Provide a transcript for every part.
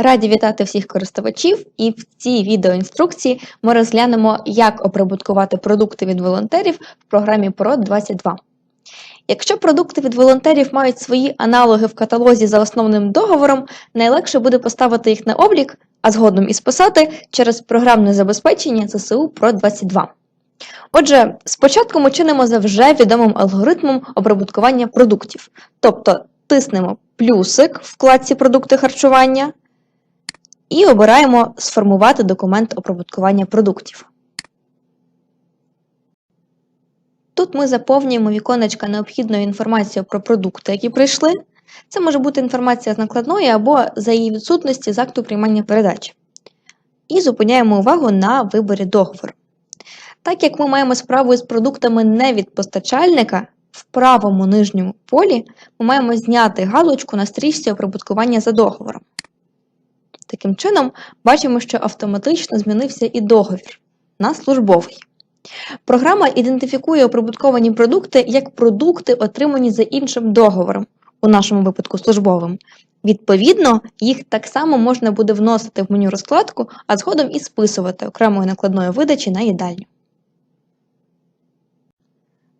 Раді вітати всіх користувачів, і в цій відеоінструкції ми розглянемо, як оприбуткувати продукти від волонтерів в програмі PRO 22. Якщо продукти від волонтерів мають свої аналоги в каталозі за основним договором, найлегше буде поставити їх на облік, а згодом і списати через програмне забезпечення ЗСУ PRO 22. Отже, спочатку ми чинимо за вже відомим алгоритмом обрабуткування продуктів, тобто тиснемо плюсик в вкладці Продукти харчування і обираємо Сформувати документ оприбуткування продуктів. Тут ми заповнюємо віконечка необхідною інформацією про продукти, які прийшли. Це може бути інформація з накладної або за її відсутності з акту приймання передачі. І зупиняємо увагу на виборі договору. Так як ми маємо справу із продуктами не від постачальника, в правому нижньому полі ми маємо зняти галочку на стрічці оприбуткування за договором. Таким чином, бачимо, що автоматично змінився і договір на службовий. Програма ідентифікує оприбутковані продукти як продукти, отримані за іншим договором, у нашому випадку службовим. Відповідно, їх так само можна буде вносити в меню розкладку, а згодом і списувати окремою накладною видачі на їдальню.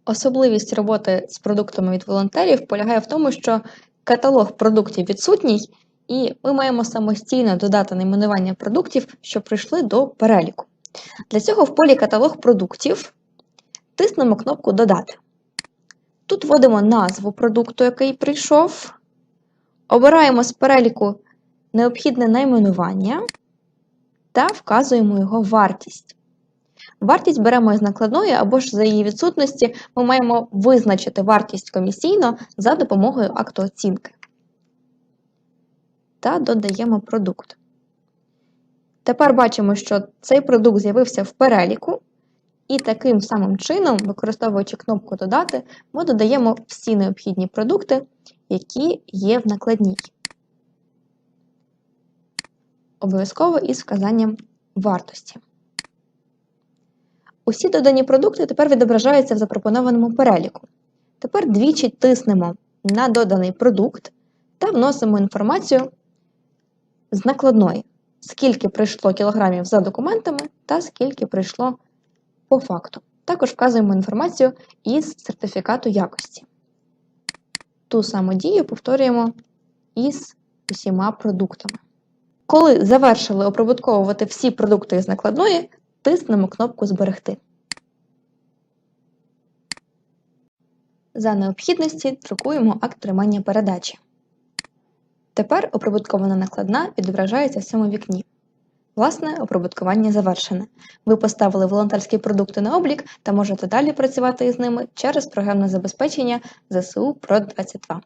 Особливість роботи з продуктами від волонтерів полягає в тому, що каталог продуктів відсутній, і ми маємо самостійно додати найменування продуктів, що прийшли до переліку. Для цього в полі каталог продуктів тиснемо кнопку Додати. Тут вводимо назву продукту, який прийшов, обираємо з переліку необхідне найменування та вказуємо його вартість. Вартість беремо із накладної або ж за її відсутності ми маємо визначити вартість комісійно за допомогою акту оцінки. Та додаємо продукт. Тепер бачимо, що цей продукт з'явився в переліку, і таким самим чином, використовуючи кнопку Додати, ми додаємо всі необхідні продукти, які є в накладній. Обов'язково із вказанням вартості. Усі додані продукти тепер відображаються в запропонованому переліку. Тепер двічі тиснемо на доданий продукт та вносимо інформацію з накладної, скільки прийшло кілограмів за документами та скільки прийшло по факту. Також вказуємо інформацію із сертифікату якості. Ту саму дію повторюємо із усіма продуктами. Коли завершили оприбутковувати всі продукти з накладної, тиснемо кнопку Зберегти. За необхідності друкуємо акт тримання передачі. Тепер оприбуткована накладна відображається в цьому вікні. Власне, оприбуткування завершене. Ви поставили волонтерські продукти на облік та можете далі працювати із ними через програмне забезпечення ЗСУ PRO 22.